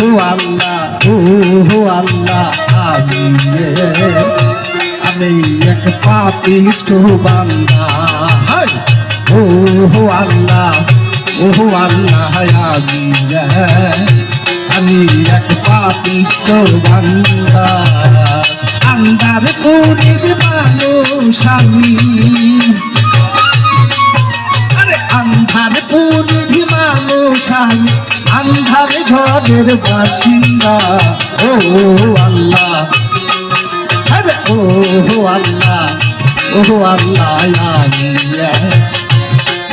হো আল্লাহ ও হো আল্লাহ, আমি আমি এক পাপিষ্ট বান্দা! ও হো আল্লাহ হো আল্লাহ, আমি আমি এক পাপিষ্ট বান্দা। আন্দার পুরীর মানুষ আমি। আরে, আন্ধার পুরীর মানুষ আমি। আন্ধার ঘরের বাসিন্দা, ও আল্লাহ। আরে ও আল্লাহ ও আল্লাহ, আমি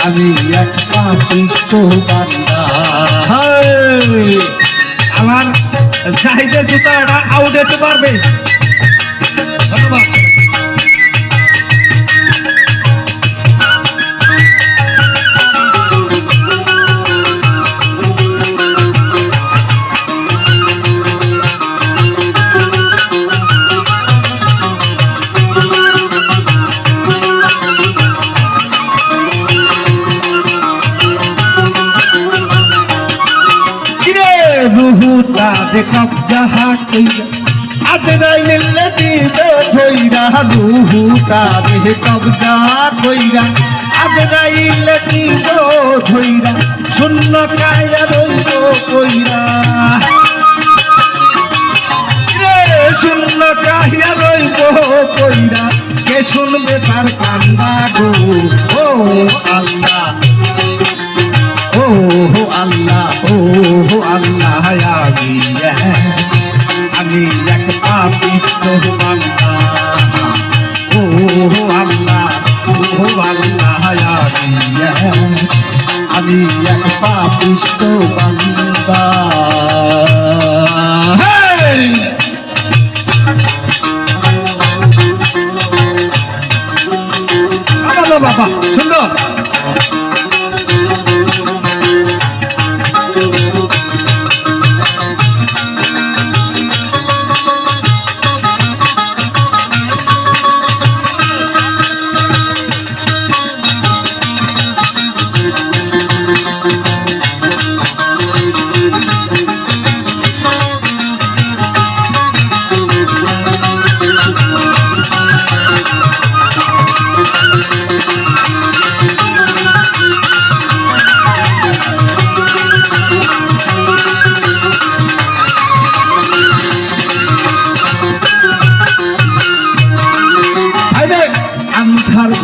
আমি এক পাপিষ্ট বান্দা। হায়! আমার জাহিদের জুতা এটা আউট হতে পারবে। ধন্যবাদ। রুহু কইরা আজ রাইলে দিবে ধইরা রুহু তারে কবজা কইরা আজ রাইলে দিব ধইরা শূন্য কায়া রইব কইরা। শূন্য কাহিয়া রইব কইরা, কে শুনবে তার কান্দা গো? ও আল্লাহ ও আল্লাহ। আল্লাহ আমি আমি এক পাপিষ্ট বান্দা ও আল্লাহ ও আল্লাহ আমি আমি এক পাপিষ্ট বান্দা বাবা সুন্দর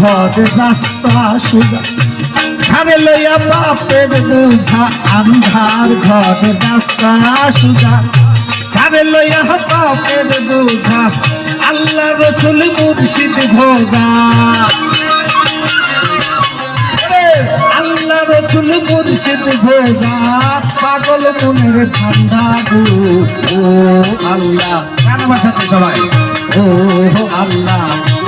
ঘরে রাস্তা সুজা। ঘরে লইয়া বাপের বোঝা, আন্ধার ঘরে রাস্তা সুজা। ঘরে লইয়া বাপের বোঝা, আল্লাহ রসুল মুর্শিদ ভোজা। আল্লাহ রসুল মুর্শিদ ভোজা, পাগল মনের ঠান্ডা গো, ও আল্লাহ। গান আমার সাথে সবাই? ও আল্লাহ।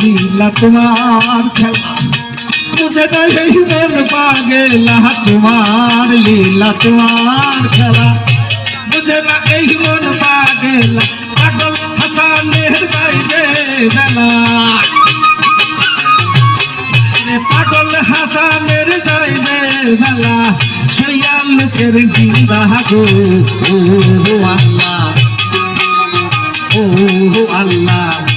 লীলা তোমার খেলা। বুঝে নাই মন পাগেলা, তোমার লীলা তোমার খেলা। বুঝে না এই মন পাগেলা, পাগল হাসানের বাইরে বেলা। পাগল হাসানের যাইবে বেলা সইয়া লোকের গিন্দা গো, ও আল্লাহ। ও আল্লাহ।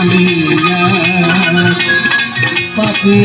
আমি পাখি